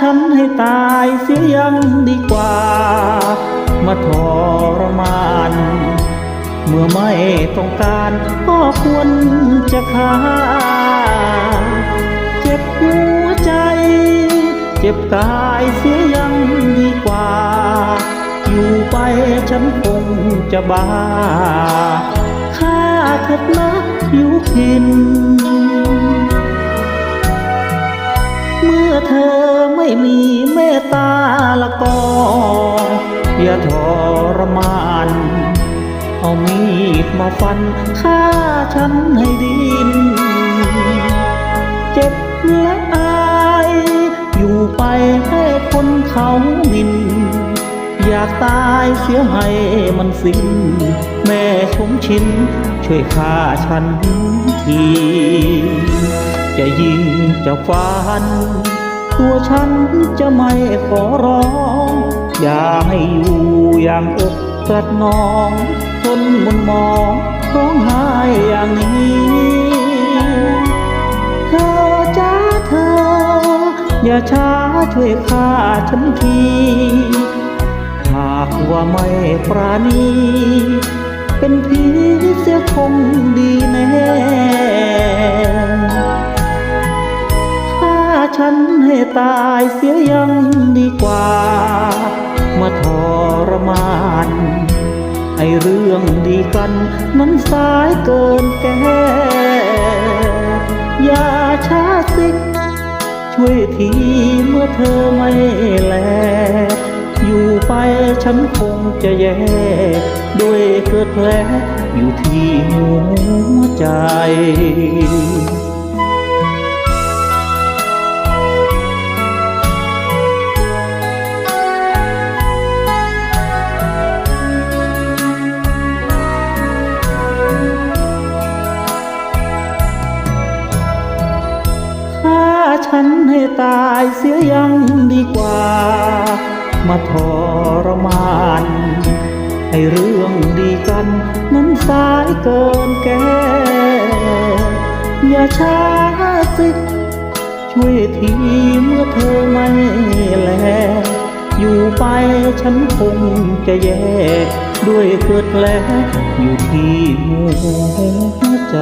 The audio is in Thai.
ฉันให้ตายเสียยังดีกว่า มาทรมาน เมื่อไม่ต้องการก็ควรจะฆ่า เจ็บหัวใจ เจ็บกายเสียยังดีกว่า อยู่ไปฉันคงจะบ้าฆ่าเถิดนะอยู่พิน อไม่มีเมตตาละก็อย่าทรมาน เอามีดมาฟันฆ่าฉันให้ดิน เจ็บและอาย อยู่ไปให้คนเขาหมิน อยากตายเสียให้มันสิ้น แม่ชมชิน ช่วยฆ่าฉันทีจะยิงจะฟัน ตัวฉันจะไม่ขอร้อง อย่าให้อยู่อย่างอกกระนองทนมนมองร้องไห้อย่างนี้เธอจ้าเธอ อย่าช้าช่วยฆ่าฉันทีหากว่าไม่ปราณีเป็นผีเสียคงดีแน่ ตายเสียยังดีกว่า มาทรมานให้เรื่องดีกันนั้นสายเกินแก้อย่าช้าสิช่วยทีเมื่อเธอไม่แล อยู่ไปฉันคงจะแย่ ด้วยเกิดแผลอยู่ที่หัวใจ ฉันให้ตายเสียยังดีกว่า มาทรมานให้เรื่องดีกันนั้นสายเกินแก้อย่าช้าสิช่วยทีเมื่อเธอไม่แล อยู่ไปฉันคงจะแย่ ด้วยเกิดแลอยู่ที่หัวใจ